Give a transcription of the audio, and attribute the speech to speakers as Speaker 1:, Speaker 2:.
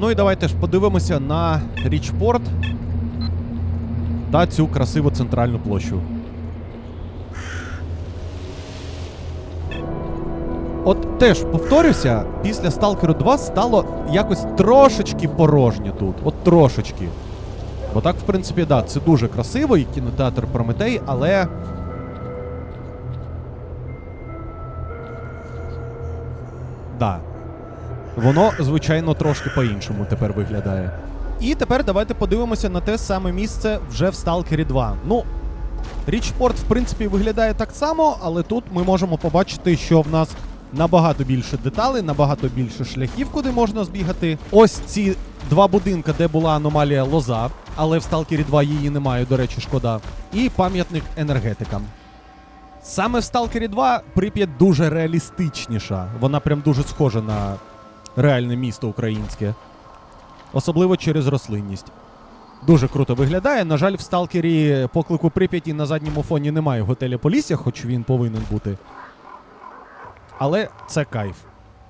Speaker 1: Ну і давайте ж подивимося на Річпорт та цю красиву центральну площу. От теж повторюся, після Сталкеру 2 стало якось трошечки порожньо тут. От трошечки. Бо так, в принципі, да, це дуже красиво, і кінотеатр Прометей, але. Да. Воно, звичайно, трошки по-іншому тепер виглядає. І тепер давайте подивимося на те саме місце вже в Сталкері 2. Ну, Річпорт, в принципі, виглядає так само, але тут ми можемо побачити, що в нас набагато більше деталей, набагато більше шляхів, куди можна збігати. Ось ці два будинки, де була аномалія лоза, але в Сталкері 2 її немає, до речі, шкода. І пам'ятник енергетикам. Саме в Сталкері 2 Прип'ять дуже реалістичніша. Вона прям дуже схожа на реальне місто українське. Особливо через рослинність. Дуже круто виглядає. На жаль, в Сталкері поклику Прип'яті на задньому фоні немає готеля Полісся, хоч він повинен бути. Але це кайф.